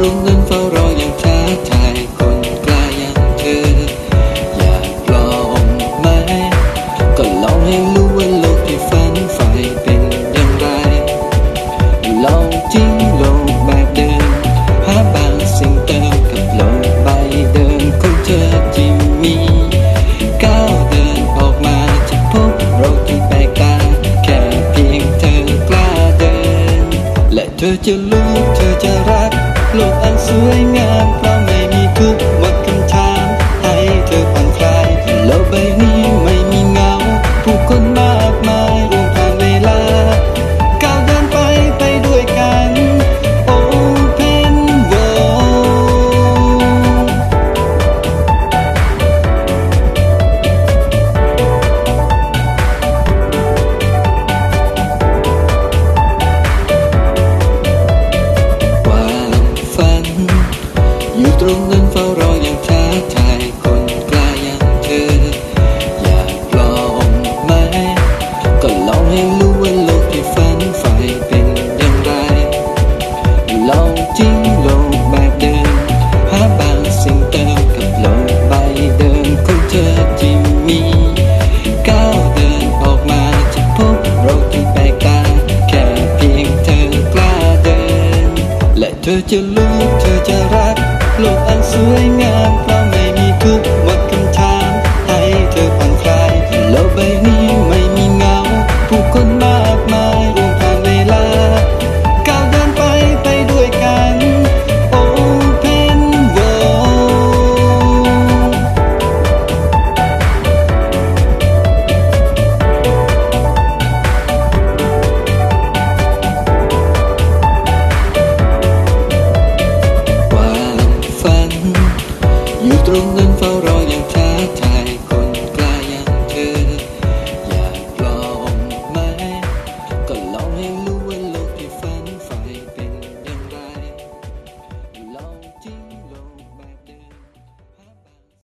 รงนั้นเฝ้ารออย่างท้าทายคนกล้าอย่างเธอ อยากลองไหม ก็ลองให้รู้ว่าโลกที่ฝันใฝ่เป็นอย่างไร ลองทิ้งโลกแบบเดิม หาบางสิ่งเติมกับโลกใบเดิมของเธอที่มีก้าวเดินออกมาจะพบโลกที่แปลกตาแค่เพียงเธอกล้าเดิน และเธอจะรู้เธอจะรัก โลกอัน ตรงนั้นเฝ้ารออย่างท้าทายคนกล้าอย่างเธอ อยากลองไหม ก็ลองให้รู้ว่าโลกที่ฝันใฝ่เป็นอย่างไร ลองทิ้งโลกแบบเดิม หาบางสิ่งเติมกับโลกใบเดิมของเธอที่มีก้าวเดินออกมาจะพบโลกที่แปลกตาแค่เพียงเธอกล้าเดิน และเธอจะรู้เธอจะรัก โลกอันสวยงามเพราะไม่มีทุกข์หมดคำถามให้เธอผ่อนคลายโลกใบนี้ คว